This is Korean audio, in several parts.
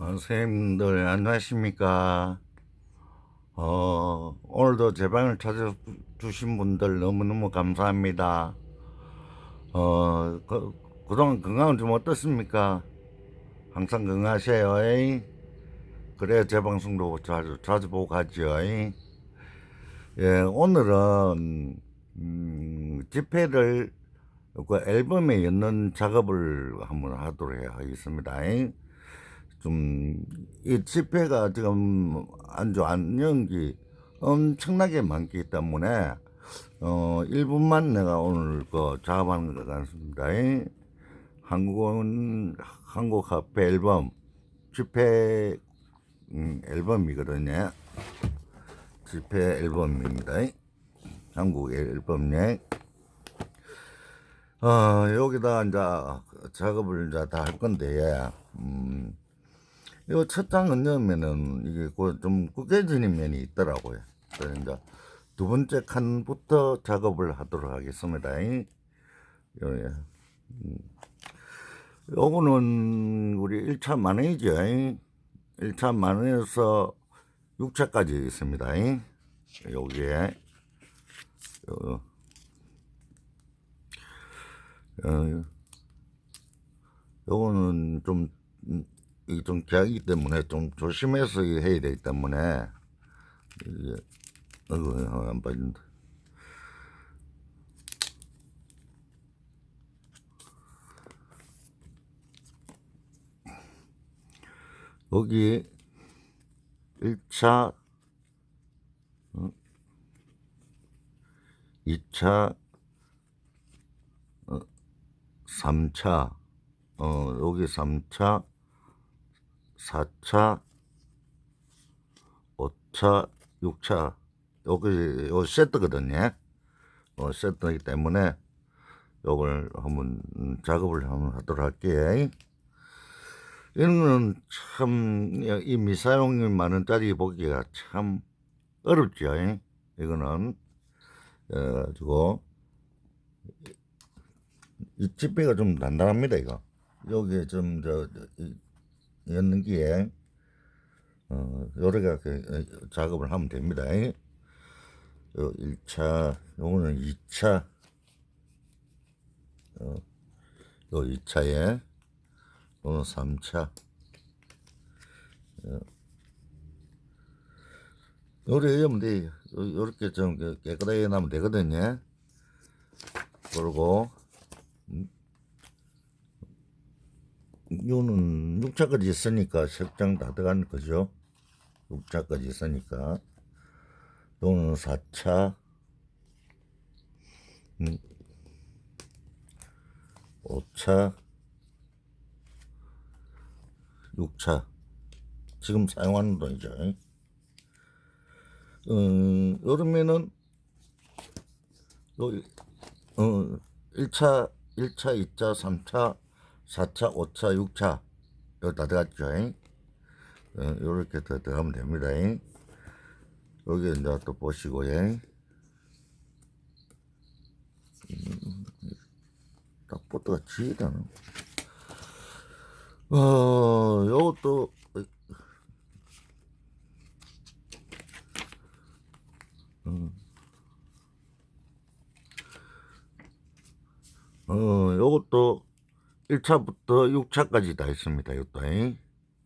어, 선생님들 안녕하십니까? 어, 오늘도 제 방을 찾아주신 분들 너무너무 감사합니다. 어, 그, 그동안 건강은 좀 어떻습니까? 항상 건강하세요. 에이? 그래야 제 방송도 자주, 자주 보고 가죠. 에이? 예, 오늘은, 음, 집회를 그 앨범에 넣는 작업을 한번 하도록 하겠습니다. 에이? 좀, 이 집회가 지금 안주 안연기 엄청나게 많기 때문에, 어, 1분만 내가 오늘 그 작업하는 것 같습니다. 한국은, 한국 화폐 앨범, 집회, 음, 앨범이거든요. 집회 앨범입니다. 한국 앨범에. 어, 여기다 이제 작업을 이제 다 할 건데, 음, 이거 첫 장은 넣으면은 이게 그좀 구겨지는 면이 있더라고요. 그래서 이제 두 번째 칸부터 작업을 하도록 하겠습니다. 요, 예. 음. 요거는 우리 1차 만원이죠. 1차 만원에서 6차까지 있습니다. 여기에 요, 어, 요거는 좀, 음, 이게 좀 계약이기 때문에 좀 조심해서 해야 되기 때문에, 이게, 어이구, 안 빠진다. 여기 1차, 2차, 3차, 어, 여기 3차, 4차, 5차, 6차, 여기, 요 세트거든요. 어, 세트이기 때문에 요걸 한번 음, 작업을 한번 하도록 할게요. 이런 거는 참, 이 미사용이 많은 짜리 보기가 참 어렵죠. 이거는, 어, 가지고, 이 집배가 좀 단단합니다, 이거. 여기에 좀, 저, 연기에, 어, 개 그, 작업을 하면 됩니다. 요 1차, 요거는 2차, 어, 요 2차에, 요는 3차, 어, 요래 하면 돼. 요렇게 좀 깨끗하게 나면 되거든요. 그리고, 요는 6차까지 있으니까 색장 다 들어가는 거죠. 6차까지 있으니까. 요는 4차. 음, 5차. 6차. 지금 사용하는 돈이죠. 음, 요러면은, 요, 어, 1차, 1차, 2차, 3차, 4차, 5차, 6차 여기 다 들어갔죠. 어, 요렇게 더 들어가면 됩니다. 여기 이제 또 보시고 예. 음, 딱 보트가 지다. 어, 요것도 음. 어, 요것도 1차부터 6차까지 다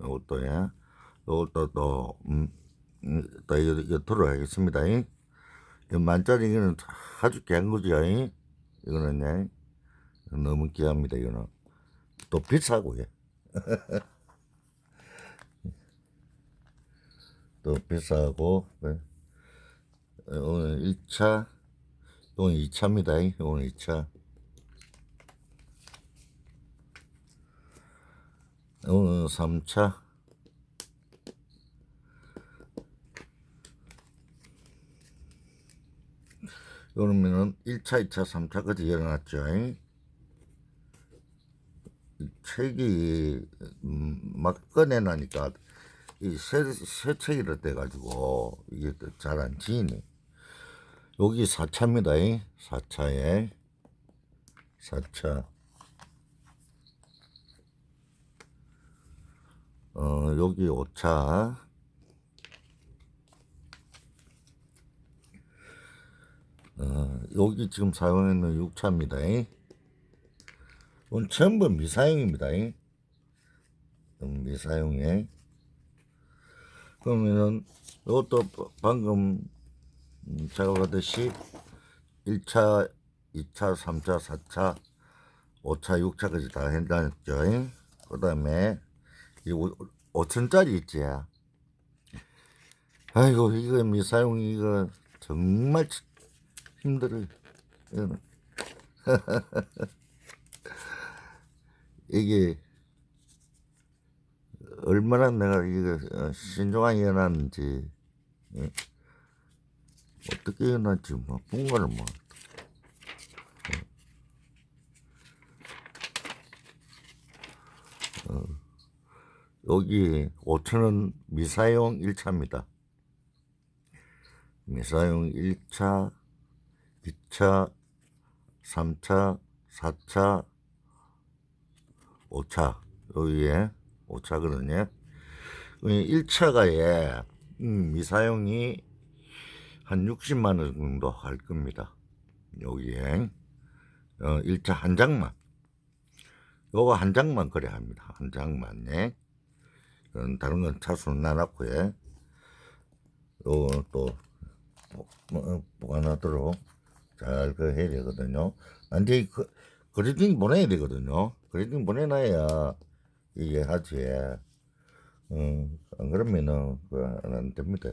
이것도, 예. 이것도 또, 음, 음, 또, 들어가겠습니다. 이 만짜리 이거는 아주 귀한 거죠. 이? 이거는, 예. 너무 귀합니다. 이거는. 또 비싸고, 예. 또 비싸고, 예. 오늘 1차, 오늘 2차입니다. 오늘 2차. 오늘 3차 그러면은 1차, 2차, 3차까지 열어놨죠. 이 책이 음, 막 꺼내나니까 이새 새 책이라 돼가지고 이게 잘 안 지니. 여기 4차입니다. 4차에 4차. 어, 어, 여기 5차. 어, 여기 지금 사용하는 6차입니다. 이건 전부 미사용입니다. 음, 미사용에. 그러면은 이것도 방금 음, 작업하듯이 1차, 2차, 3차, 4차, 5차, 6차까지 다 해놨죠. 그 다음에 이 5천짜리 있지. 아이고 이거 미사용 이거 정말. 이거는. 이게 얼마나 내가 이거 어, 신중하게 해놨는지 예? 어떻게 해놨지 뭐 bun가를 뭐 여기 5천원 미사용 1차입니다. 미사용 1차, 2차, 3차, 4차, 5차 여기에 5차거든요. 1차가 예, 음, 미사용이 한 60만 원 정도 할 겁니다. 여기에 어, 1차 한 장만 요거 한 장만 그래야 합니다. 한 장만 예. 어, 다른 건 차수는 나눴고요. 요거 또 보- 뭐, 보관하도록 잘 그 해야 되거든요. 완전히 그, 그리딩 보내야 되거든요. 그리딩 보내놔야 이게 하지. 음, 안 그러면은 그안 됩니다.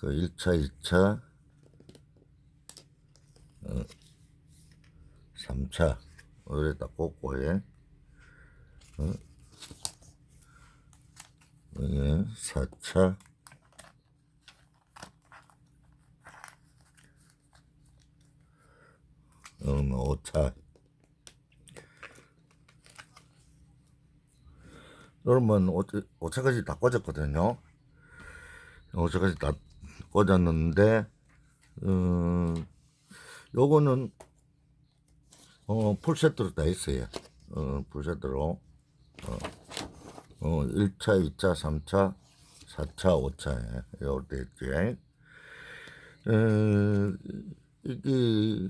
그 1차, 2차, 어, 3차 여기다 꽂고 예. 어, 예, 4차 음, 5차. 그러면 5, 차까지다 꽂았거든요. 5차까지 다 꽂았는데 음, 요거는 어, 풀세트로 다 있어요. 어, 풀세트로. 어, 어, 1차, 2차, 3차, 4차, 5차에 이렇게 있지. 에, 이게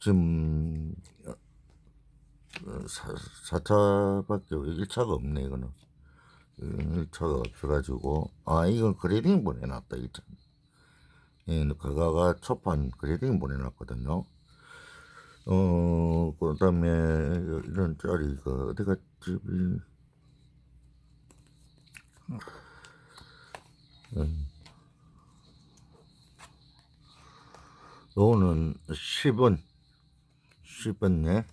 지금 어, 사, 4차밖에 1차가 없네 이거는. 1차가 없어가지고. 아 이건 그레딩 보내놨다 1차. 예, 그가가 초판 그레딩 보내놨거든요. 어, 그 다음에 이런 짜리가 어디 갔지 음. 요거는 10원 10원네.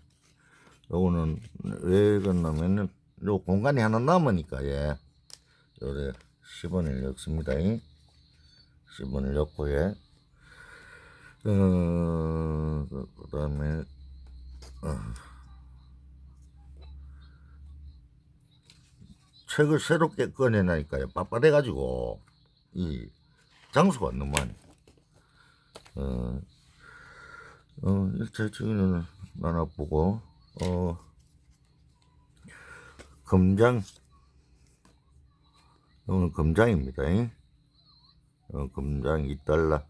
요거는 왜 그러냐면은 요 공간이 하나 남으니까 예. 요래 10원을 넣습니다. 10원을 넣고 예. 어, 그 다음에 어. 책을 새롭게 꺼내나니까요 빳빳해가지고 이 장수가 너무 많이 어, 어, 일차 주인은 나눠보고, 어, 금장, 오늘 금장입니다. 잉? 어, 금장 2달러.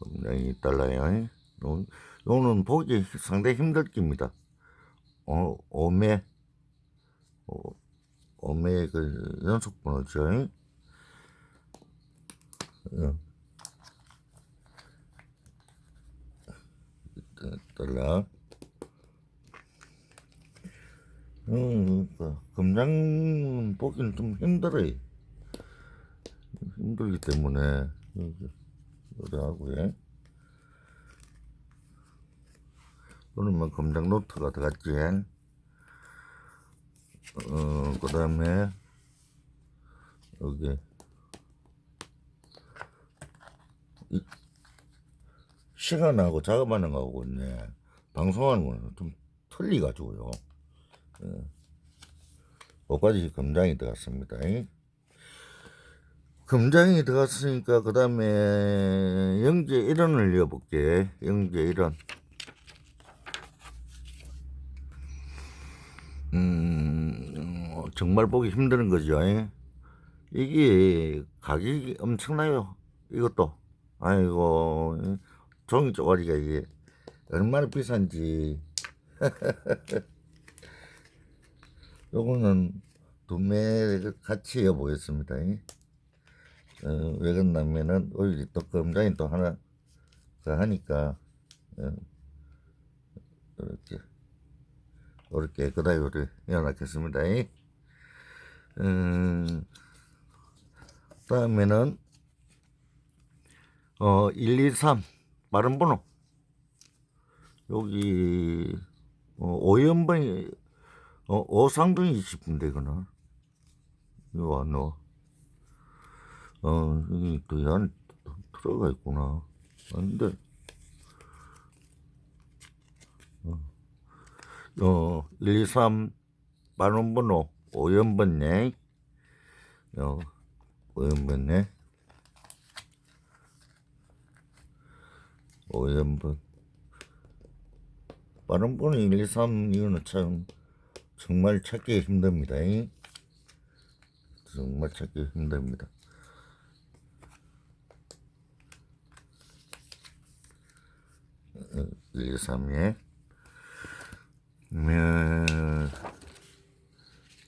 금장 2달러요. 요, 요는 보기 상당히 힘들 깁니다. 어, 어, 오매 그 연속 번호죠. 달라. 음, 그 금장 보기는 좀 힘들어요. 힘들기 때문에 그러하고요. 그러면 뭐 금장 노트가 들어갔지. 어, 그 다음에 여기 이 시간하고 작업하는 거하고 네, 방송하는 거는 좀 틀리가지고요. 예. 그까지 금장이 들어갔습니다. 금장이 들어갔으니까 그 다음에 영재 1원을 넣어볼게. 영재 1원. 음, 정말 보기 힘드는 거죠. 예? 이게 가격이 엄청나요. 이것도 아이고 예? 종이 쪼가리가 이게 얼마나 비싼지. 요거는 두매 같이 여보겠습니다. 예? 어, 왜 그러냐면은 오일이 또 검장이 또 하나 그 하니까 어, 이렇게 이렇게 우리 해놨겠습니다. 음, 다음에는 어 1, 2, 3 빠른 번호. 여기 어, 오연번이 어, 오상동이 싶은데 이거는. 이거 안 넣어 어 여기 또 안에 들어가 있구나. 근데. 어, 1, 2, 3 빠른 번호 5연번네 어, 5연번네 5연번. 빠른 번호 1, 2, 3 이거는 참 정말 찾기 힘듭니다 잉? 정말 찾기 힘듭니다. 어, 1, 2, 3에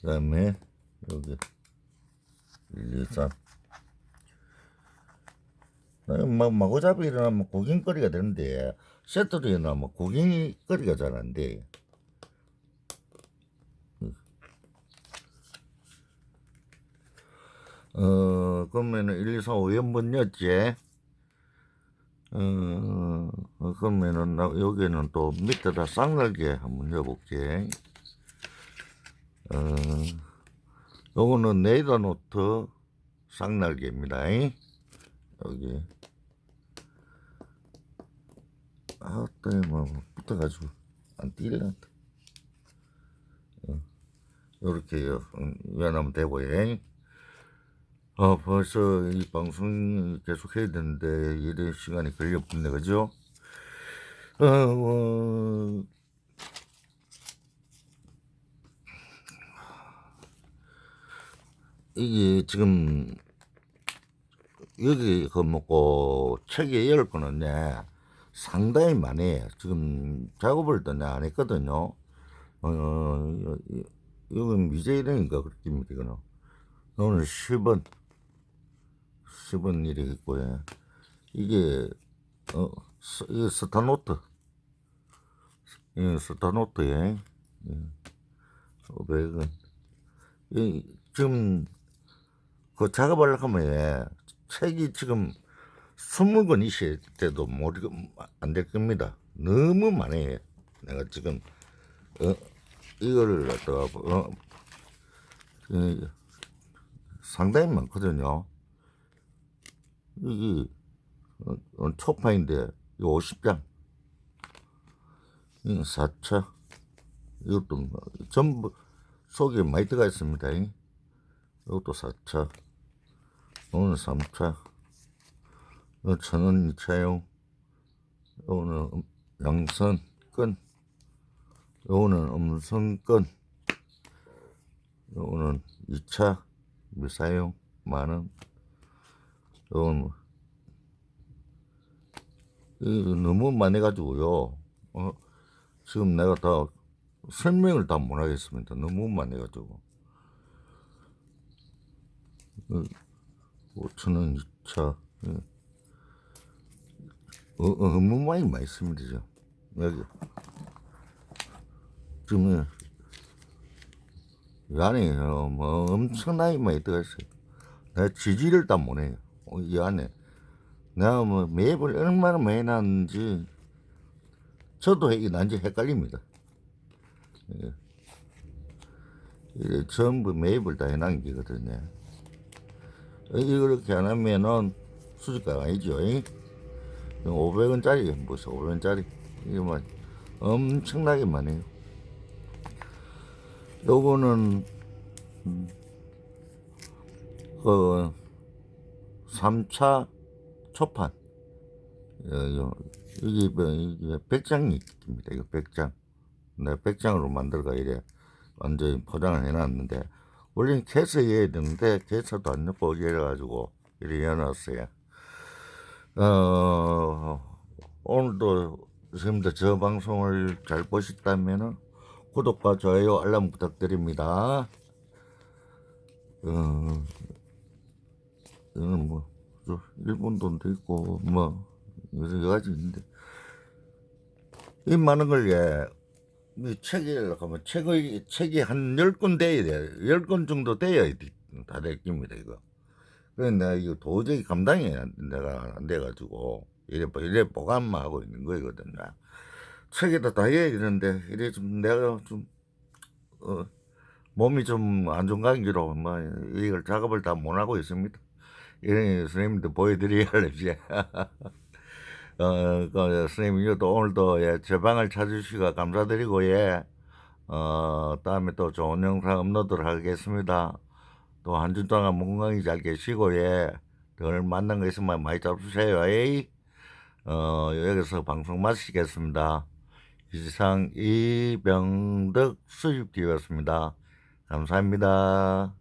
그 다음에 여기 1, 2, 3 막 마구잡이 일어나면 구경거리가 되는데 세트로 일어나면 구경거리가 잘 안 돼. 어 그러면은 1, 2, 3, 5연분이었지. 어, 어, 그러면은 나 여기는 또 밑에다 쌍날개 한번 넣어볼게. 어, 요거는 네이더노트 쌍날개입니다. 여기. 아, 또뭐 붙어가지고 안 요렇게요. 음, 연하면 되고요. 어, 벌써 이 방송 계속 해야 되는데, 이래 시간이 걸렸네, 그죠? 어, 어, 이게 지금, 여기 그 먹고 책에 열 거는데, 상당히 많이, 지금 작업을 또 내가 안 했거든요. 어, 어, 이건 미제이랭인가, 그렇게입니다, 이거는. 오늘 10원. 10원 일이 있고요. 이게, 어, 스, 이게 스타노트. 예, 스타노트에, 예, 500원. 이, 지금, 그 작업하려고 하면, 예, 책이 지금 20권 있을 때도 모르, 안될 겁니다. 너무 많아요. 내가 지금, 어, 이거를 갖다가, 어, 그, 상당히 많거든요. 이게 어, 어, 초파인데 이 50장, 이 4차, 이것도 뭐 전부 속에 많이 들어가 있습니다. 이것도 4차, 오늘 3차, 천원 2차용, 오늘 양선 끈, 요거는 음선 끈, 요거는 2차 미사용 만원, 요건 뭐, 너무 많이 가지고요. 어, 지금 내가 다 설명을 다 못 하겠습니다. 너무 많이 가지고. 5천원 2차. 예. 어, 어, 많이 씁니다. 저. 여기. 지금 이 안에 어, 뭐 엄청나게 많이 들어있어요. 내가 지지를 다 못해요. 어, 이 안에. 내가 뭐 맵을 얼마나 많이 놨는지 저도 이게 난지 헷갈립니다. 예. 전부 맵을 다 해놓은 게거든요. 이렇게 안 하면은 수집가가 아니죠. 500원짜리, 무슨 500원짜리. 이게 뭐 엄청나게 많아요. 요거는, 음, 그, 3차 초판. 어, 요, 이게, 뭐, 이게 백장이 있습니다. 이거 백장. 내가 백장으로 만들어가 이래 완전히 포장을 해놨는데, 원래는 개서 해야 되는데 개서도 안 넣고 이래가지고 이렇게 해놨어요. 어, 오늘도 선생님들 저 방송을 잘 보셨다면은 구독과 좋아요 알람 부탁드립니다. 어, 이거는 뭐, 저 일본 돈도 있고, 뭐, 여러 가지 있는데. 이 많은 걸, 예, 이 책을 하면 책의, 책이 한 열 권 돼야 돼. 열 권 정도 돼야 다 됐깁니다, 이거. 그래, 내가 이거 도저히 감당이 안, 내가 안 돼가지고, 이래, 이래 보관만 하고 있는 거거든요. 책에다 다 해야 되는데, 이래 좀 내가 좀, 어, 몸이 좀 안 좋은 관계로, 뭐, 이걸 작업을 다 못 하고 있습니다. 이런 선생님들 보여드려야지. 어, 그, 선생님, 또 오늘도, 예, 제 방을 찾으시고 감사드리고, 예, 어, 다음에 또 좋은 영상 업로드를 하겠습니다. 또 한 주 동안 건강히 잘 계시고, 예, 오늘 만난 거 있으면 많이 잡수세요, 에이. 어, 여기서 방송 마치겠습니다. 이상 이병덕 수집기였습니다. 감사합니다.